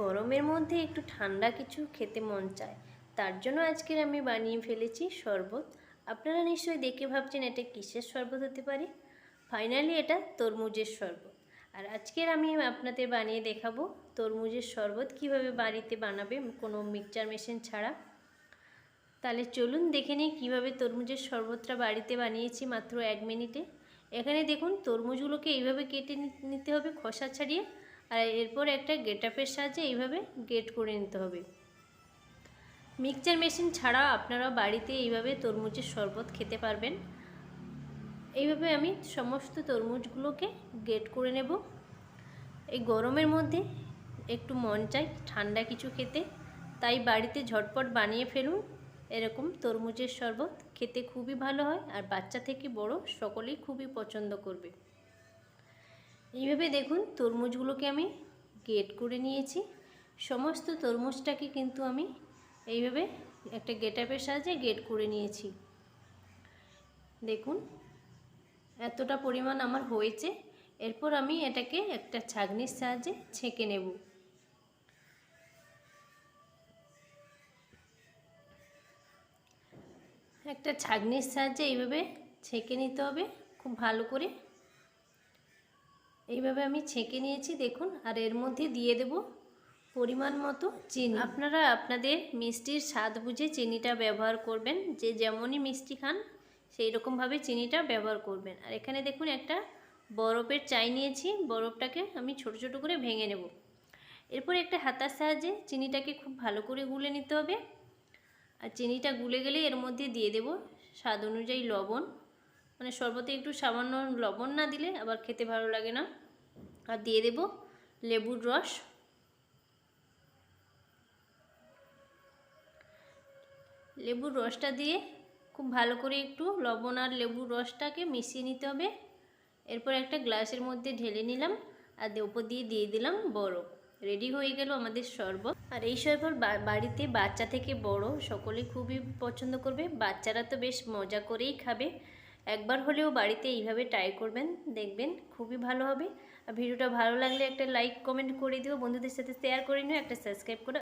গরমের মধ্যে একটু ঠান্ডা কিছু খেতে মন চায়, তার জন্য আজকের আমি বানিয়ে ফেলেছি শরবত। আপনারা নিশ্চয়ই দেখে ভাবছেন এটা কিসের শরবত হতে পারে? ফাইনালি এটা তরমুজের শরবত। আর আজকের আমি আপনাদের বানিয়ে দেখাবো তরমুজের শরবত কীভাবে বাড়িতে বানাবে কোনো মিক্সচার মেশিন ছাড়া। তাহলে চলুন দেখে নিই কীভাবে তরমুজের শরবতটা বাড়িতে বানিয়েছি মাত্র এক মিনিটে। এখানে দেখুন তরমুজগুলোকে এইভাবে কেটে নিতে হবে খোসা ছাড়িয়ে। আর এরপর একটা গেটাপের সাহায্যে এইভাবে গেট করে নিতে হবে। মিক্সচার মেশিন ছাড়াও আপনারা বাড়িতে এইভাবে তরমুজের শরবত খেতে পারবেন। এইভাবে আমি সমস্ত তরমুজগুলোকে গেট করে নেব। এই গরমের মধ্যে একটু মন চাই ঠান্ডা কিছু খেতে। তাই বাড়িতে ঝটপট বানিয়ে ফেলুন। এরকম তরমুজের শরবত খেতে খুবই ভালো হয় আর বাচ্চা থেকে বড় সকলেই খুবই পছন্দ করবে। এইভাবে দেখুন তরমুজগুলোকে আমি গেট করে নিয়েছি। সমস্ত তরমুজটাকে কিন্তু আমি এইভাবে একটা গেটাপের সাহায্যে গেট করে নিয়েছি। দেখুন, এতটা পরিমাণ আমার হয়েছে। এরপর আমি এটাকে একটা ছাগনির সাহায্যে ছেঁকে নেব। একটা ছাগনির সাহায্যে এইভাবে ছেঁকে নিতে হবে। খুব ভালো করে এইভাবে আমি ছেঁকে নিয়েছি, দেখুন, আর এর মধ্যে দিয়ে দেব পরিমাণ মতো চিনি। আপনারা আপনাদের মিষ্টির স্বাদ বুঝে চিনিটা ব্যবহার করবেন, যে যেমনই মিষ্টি খান সেই রকমভাবে চিনিটা ব্যবহার করবেন। আর এখানে দেখুন, একটা বরফের চাই নিয়েছি, বরফটাকে আমি ছোট ছোট করে ভেঙে নেব। এরপর একটা হাতার সাহায্যে চিনিটাকে খুব ভালো করে গুলে নিতে হবে। আর চিনিটা গুলে গেলে এর মধ্যে দিয়ে দেব স্বাদ অনুযায়ী লবণ। মানে শরবতে একটু সামান্য লবণ না দিলে আবার খেতে ভালো লাগে না। আর দিয়ে দেব লেবুর রস। লেবুর রসটা দিয়ে খুব ভালো করে একটু লবণ আর লেবুর রসটাকে মিশিয়ে নিতে হবে। এরপর একটা গ্লাসের মধ্যে ঢেলে নিলাম আর ওপর দিয়ে দিয়ে দিলাম বরফ। রেডি হয়ে গেল আমাদের শরবত। আর এই শরবত বাড়িতে বাচ্চা থেকে বড় সকলে খুবই পছন্দ করবে। বাচ্চারা তো বেশ মজা করেই খাবে। একবার হলেও বাড়িতে এইভাবে ট্রাই করবেন, দেখবেন খুবই ভালো হবে। আর ভিডিওটা ভালো লাগলে একটা লাইক কমেন্ট করে দিও। বন্ধুদের সাথে শেয়ার করে নিও, একটা সাবস্ক্রাইব করে